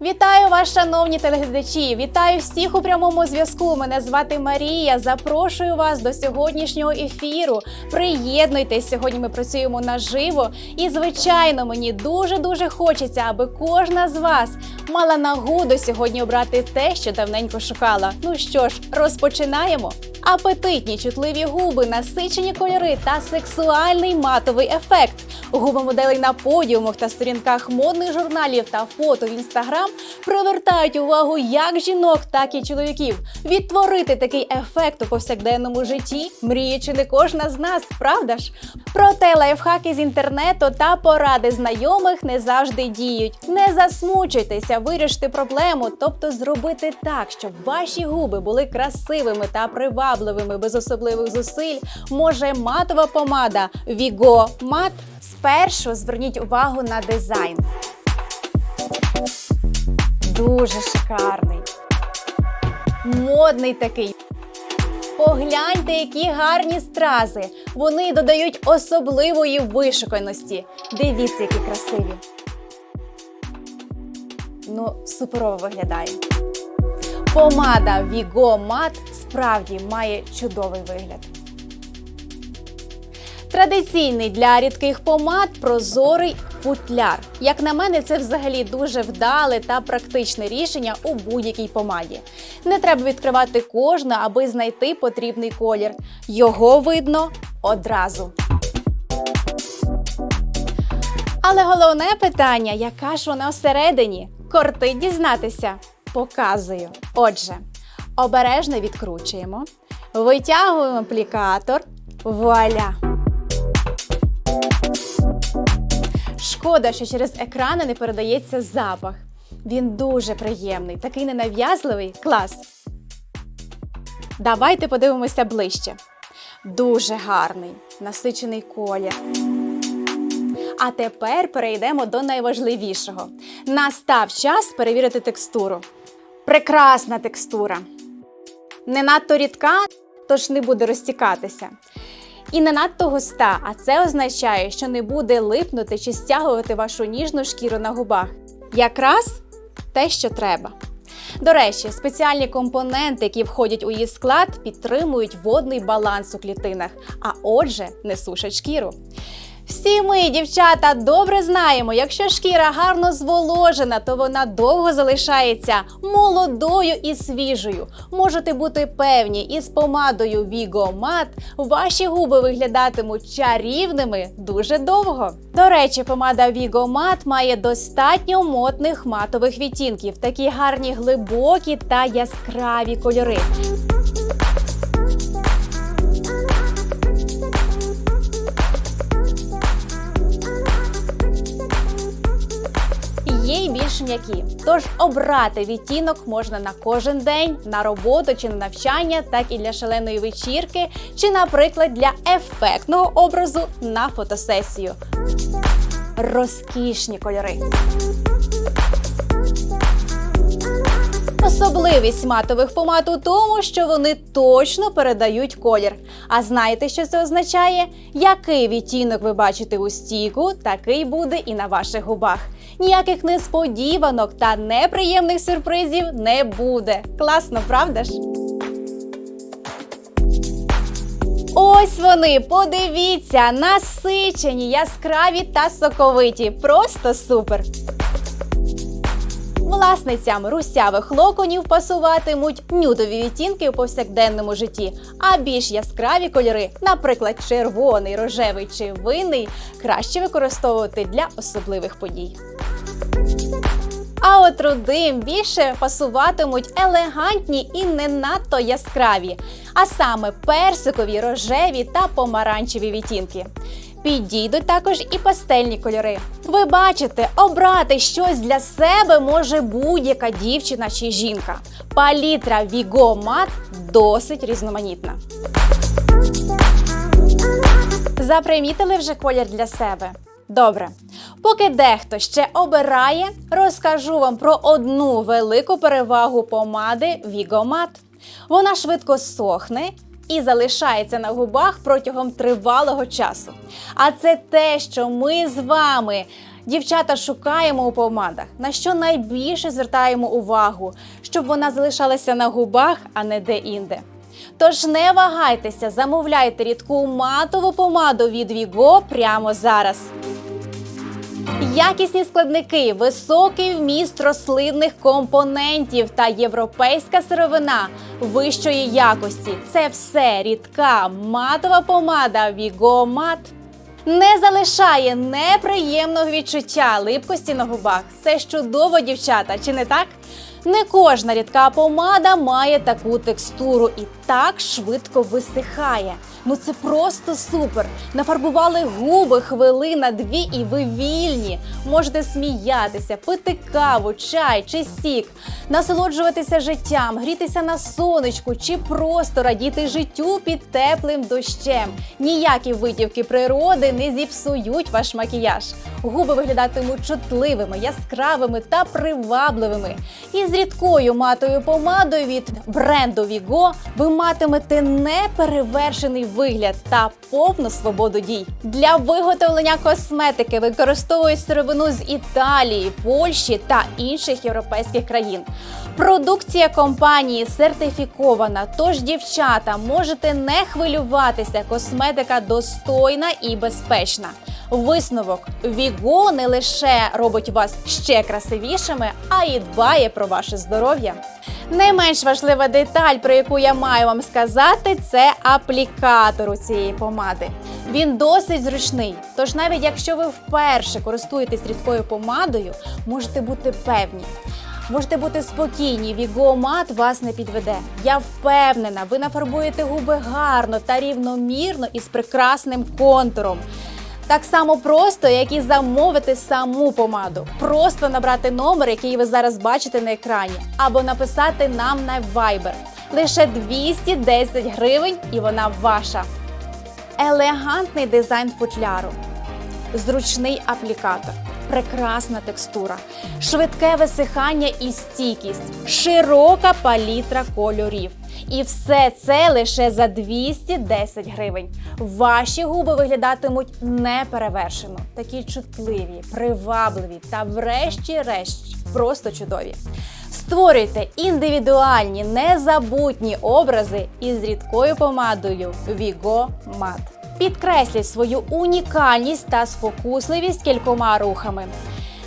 Вітаю вас, шановні телеглядачі! Вітаю всіх у прямому зв'язку. Мене звати Марія. Запрошую вас до сьогоднішнього ефіру. Приєднуйтесь. Сьогодні ми працюємо наживо. І, звичайно, мені дуже дуже хочеться, аби кожна з вас мала нагоду сьогодні обрати те, що давненько шукала. Ну що ж, розпочинаємо. Апетитні чутливі губи, насичені кольори та сексуальний матовий ефект. Губи моделей на подіумах та сторінках модних журналів та фото в інстаграм привертають увагу як жінок, так і чоловіків. Відтворити такий ефект у повсякденному житті мріє чи не кожна з нас, правда ж? Проте лайфхаки з інтернету та поради знайомих не завжди діють. Не засмучуйтеся, вирішити проблему, тобто зробити так, щоб ваші губи були красивими та привабливими без особливих зусиль. Може матова помада Vigo Matte? Спершу зверніть увагу на дизайн. Дуже шикарний. Модний такий. Погляньте, які гарні стрази. Вони додають особливої вишуканості. Дивіться, які красиві. Ну, суперово виглядає. Помада Vigo Matte справді має чудовий вигляд. Традиційний для рідких помад прозорий футляр. Як на мене, це взагалі дуже вдале та практичне рішення у будь-якій помаді. Не треба відкривати кожну, аби знайти потрібний колір. Його видно одразу. Але головне питання, яка ж вона всередині? Кортить дізнатися. Показую. Отже, обережно відкручуємо, витягуємо аплікатор. Вуаля! Шкода, що через екрани не передається запах. Він дуже приємний, такий ненав'язливий. Клас. Давайте подивимося ближче. Дуже гарний, насичений колір. А тепер перейдемо до найважливішого. Настав час перевірити текстуру. Прекрасна текстура. Не надто рідка, тож не буде розтікатися. І не надто густа, а це означає, що не буде липнути чи стягувати вашу ніжну шкіру на губах. Якраз те, що треба. До речі, спеціальні компоненти, які входять у її склад, підтримують водний баланс у клітинах, а отже, не сушать шкіру. Всі ми, дівчата, добре знаємо, якщо шкіра гарно зволожена, то вона довго залишається молодою і свіжою. Можете бути певні, із помадою Matte ваші губи виглядатимуть чарівними дуже довго. До речі, помада Matte має достатньо модних матових відтінків, такі гарні глибокі та яскраві кольори. Більш м'які. Тож обрати відтінок можна на кожен день, на роботу чи на навчання, так і для шаленої вечірки, чи, наприклад, для ефектного образу на фотосесію. Розкішні кольори. Особливість матових помад у тому, що вони точно передають колір. А знаєте, що це означає? Який відтінок ви бачите у стійку, такий буде і на ваших губах. Ніяких несподіванок та неприємних сюрпризів не буде. Класно, правда ж? Ось вони, подивіться, насичені, яскраві та соковиті. Просто супер! Власницям русявих локонів пасуватимуть нюдові відтінки у повсякденному житті, а більш яскраві кольори, наприклад, червоний, рожевий чи винний, краще використовувати для особливих подій. А от рудим більше пасуватимуть елегантні і не надто яскраві, а саме персикові, рожеві та помаранчеві відтінки. Підійдуть також і пастельні кольори. Ви бачите, обрати щось для себе може будь-яка дівчина чи жінка. Палітра Vigo Matte досить різноманітна. Запримітили вже колір для себе? Добре. Поки дехто ще обирає, розкажу вам про одну велику перевагу помади Matte. Вона швидко сохне і залишається на губах протягом тривалого часу. А це те, що ми з вами Дівчата шукаємо у помадах, на що найбільше звертаємо увагу, щоб вона залишалася на губах, а не де-інде. Тож не вагайтеся, замовляйте рідку матову помаду від Віго прямо зараз. Якісні складники, високий вміст рослинних компонентів та європейська сировина вищої якості. Це все рідка матова помада Mat. Не залишає неприємного відчуття липкості на губах. Це чудово, дівчата, чи не так? Не кожна рідка помада має таку текстуру і так швидко висихає. Ну це просто супер. Нафарбували губи хвилина дві, і ви вільні. Можете сміятися, пити каву, чай чи сік, насолоджуватися життям, грітися на сонечку чи просто радіти життю під теплим дощем. Ніякі витівки природи не зіпсують ваш макіяж. Губи виглядатимуть чутливими, яскравими та привабливими. І з рідкою матою помадою від бренду Vigo ви матимете неперевершений вигляд та повну свободу дій. Для виготовлення косметики використовують сировину з Італії, Польщі та інших європейських країн. Продукція компанії сертифікована, тож дівчата можете не хвилюватися. Косметика достойна і безпечна. Висновок Віго не лише робить вас ще красивішими, а й дбає про ваше здоров'я. Не менш важлива деталь, про яку я маю вам сказати, це аплікатор у цієї помади. Він досить зручний. Тож, навіть якщо ви вперше користуєтесь рідкою помадою, можете бути певні. Можете бути спокійні, вігомат вас не підведе. Я впевнена, ви нафарбуєте губи гарно та рівномірно і з прекрасним контуром. Так само просто, як і замовити саму помаду. Просто набрати номер, який ви зараз бачите на екрані, або написати нам на Viber. Лише 210 гривень, і вона ваша. Елегантний дизайн футляру, зручний аплікатор, прекрасна текстура, швидке висихання і стійкість, широка палітра кольорів. І все це лише за 210 гривень. Ваші губи виглядатимуть неперевершено, такі чутливі, привабливі та, врешті-решт, просто чудові. Створюйте індивідуальні, незабутні образи із рідкою помадою Vigo Matte. Підкресліть свою унікальність та спокусливість кількома рухами.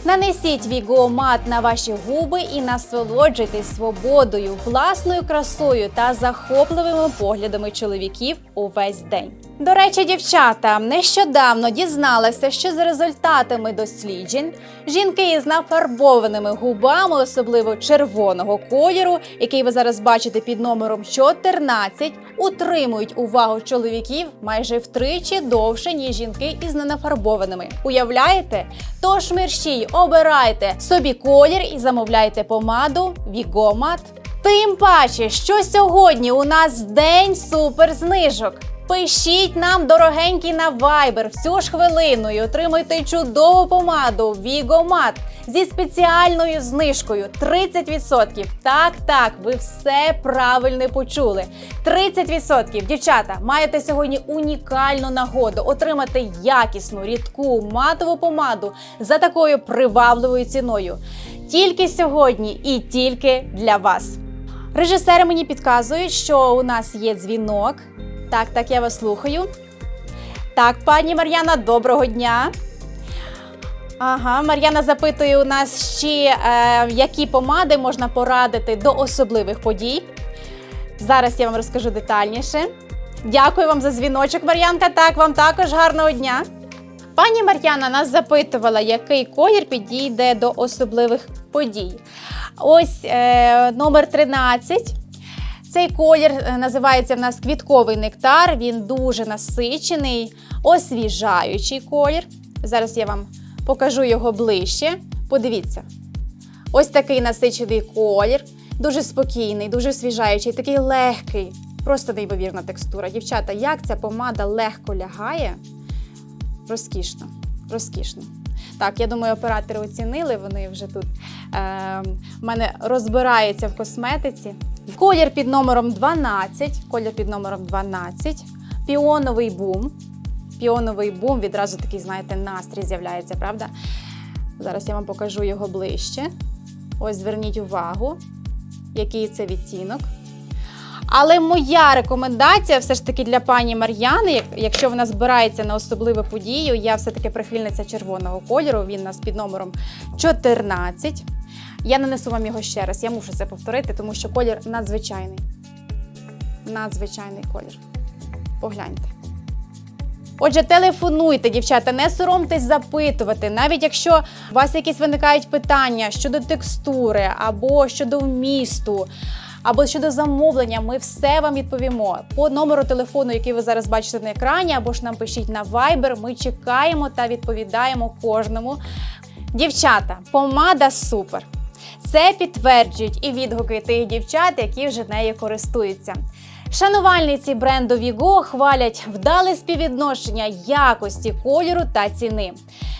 Нанесіть Matte на ваші губи і насолоджуйтесь свободою, власною красою та захопливими поглядами чоловіків увесь день. До речі, дівчата нещодавно дізналася, що за результатами досліджень жінки із нафарбованими губами, особливо червоного кольору, який ви зараз бачите під номером 14, утримують увагу чоловіків майже втричі довше, ніж жінки із ненафарбованими. Уявляєте? Тож мерщій, обирайте собі колір і замовляйте помаду Matte. Тим паче, що сьогодні у нас день суперзнижок. Пишіть нам, дорогенькі, на Viber в цю ж хвилину і отримайте чудову помаду Matte зі спеціальною знижкою 30%. Так, так, ви все правильно почули. 30%. Дівчата, маєте сьогодні унікальну нагоду отримати якісну, рідку матову помаду за такою привабливою ціною. Тільки сьогодні і тільки для вас. Режисери мені підказують, що у нас є дзвінок. Так, так, я вас слухаю. Так, пані Мар'яна, доброго дня. Ага, Мар'яна запитує у нас ще, е, які помади можна порадити до особливих подій. Зараз я вам розкажу детальніше. Дякую вам за дзвіночок, Мар'янка. Так, вам також гарного дня. Пані Мар'яна нас запитувала, який колір підійде до особливих подій. Ось е, номер 13. Цей колір е, називається в нас квітковий нектар. Він дуже насичений, освіжаючий колір. Зараз я вам покажу його ближче. Подивіться. Ось такий насичений колір, дуже спокійний, дуже освіжаючий, такий легкий. Просто неймовірна текстура. Дівчата, як ця помада легко лягає? Розкішно, розкішно. Так, я думаю, оператори оцінили, вони вже тут е, в мене розбираються в косметиці. Колір під номером 12. Колір під номером 12. Піоновий бум. Піоновий бум, відразу такий, знаєте, настрій з'являється, правда? Зараз я вам покажу його ближче. Ось зверніть увагу, який це відтінок. Але моя рекомендація все ж таки для пані Мар'яни, якщо вона збирається на особливу подію, я все-таки прихильниця червоного кольору, він у нас під номером 14. Я нанесу вам його ще раз, я мушу це повторити, тому що колір надзвичайний. Надзвичайний колір. Погляньте. Отже, телефонуйте, дівчата, не соромтесь запитувати, навіть якщо у вас якісь виникають питання щодо текстури або щодо вмісту. Або щодо замовлення, ми все вам відповімо по номеру телефону, який ви зараз бачите на екрані, або ж нам пишіть на Viber. Ми чекаємо та відповідаємо кожному. Дівчата, помада супер. Це підтверджують і відгуки тих дівчат, які вже нею користуються. Шанувальниці бренду Vigo хвалять вдале співвідношення якості кольору та ціни.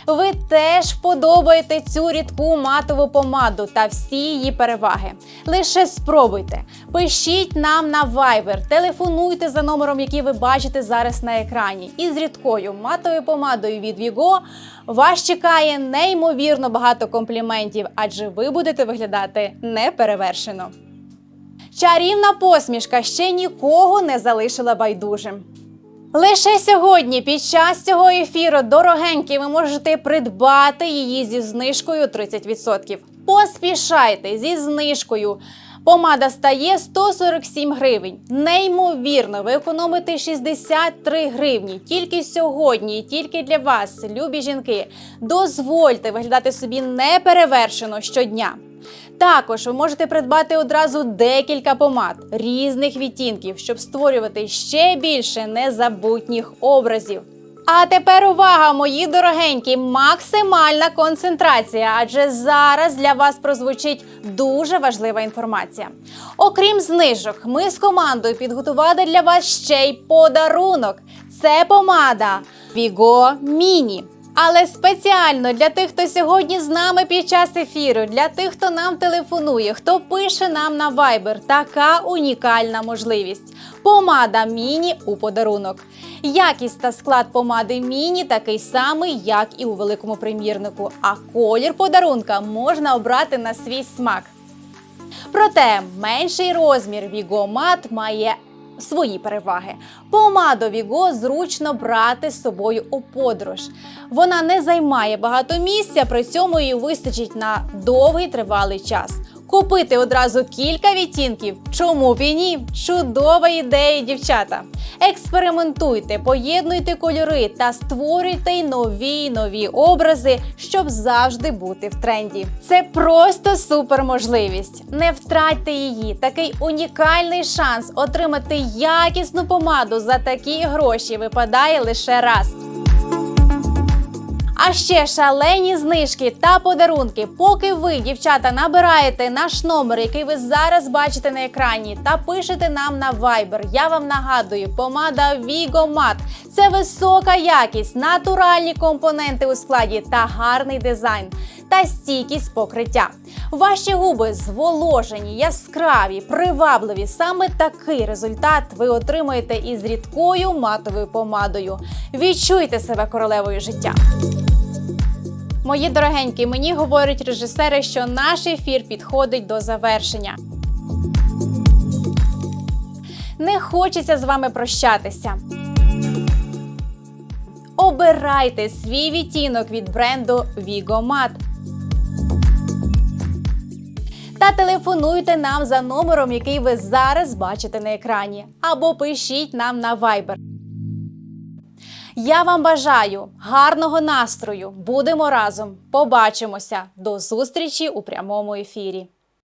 Ви теж вподобаєте цю рідку матову помаду та всі її переваги. Лише спробуйте. Пишіть нам на Viber, телефонуйте за номером, який ви бачите зараз на екрані. І з рідкою матовою помадою від Vigo вас чекає неймовірно багато компліментів, адже ви будете виглядати неперевершено. Чарівна посмішка ще нікого не залишила байдужим. Лише сьогодні, під час цього ефіру, дорогенькі, ви можете придбати її зі знижкою 30%. Поспішайте зі знижкою. Помада стає 147 гривень. Неймовірно, ви економите 63 гривні. Тільки сьогодні, тільки для вас, любі жінки. Дозвольте виглядати собі неперевершено щодня. Також ви можете придбати одразу декілька помад різних відтінків, щоб створювати ще більше незабутніх образів. А тепер увага, мої дорогенькі, максимальна концентрація, адже зараз для вас прозвучить дуже важлива інформація. Окрім знижок, ми з командою підготували для вас ще й подарунок. Це помада Vigo Mini. Але спеціально для тих, хто сьогодні з нами під час ефіру, для тих, хто нам телефонує, хто пише нам на Viber, така унікальна можливість. Помада міні у подарунок. Якість та склад помади міні такий самий, як і у великому примірнику. А колір подарунка можна обрати на свій смак. Проте менший розмір Matte має свої переваги. Помаду Віго зручно брати з собою у подорож. Вона не займає багато місця, при цьому її вистачить на довгий тривалий час. Купити одразу кілька відтінків. Чому б і ні? Чудова ідея, дівчата. Експериментуйте, поєднуйте кольори та створюйте й нові нові образи, щоб завжди бути в тренді. Це просто супер можливість. Не втратьте її. Такий унікальний шанс отримати якісну помаду за такі гроші випадає лише раз. А ще шалені знижки та подарунки. Поки ви, дівчата, набираєте наш номер, який ви зараз бачите на екрані, та пишете нам на Viber. Я вам нагадую, помада Matte – це висока якість, натуральні компоненти у складі та гарний дизайн та стійкість покриття. Ваші губи зволожені, яскраві, привабливі. Саме такий результат ви отримаєте із рідкою матовою помадою. Відчуйте себе королевою життя. Мої дорогенькі, мені говорять режисери, що наш ефір підходить до завершення. Не хочеться з вами прощатися. Обирайте свій відтінок від бренду Matte. Та телефонуйте нам за номером, який ви зараз бачите на екрані, або пишіть нам на Viber. Я вам бажаю гарного настрою. Будемо разом. Побачимося. До зустрічі у прямому ефірі.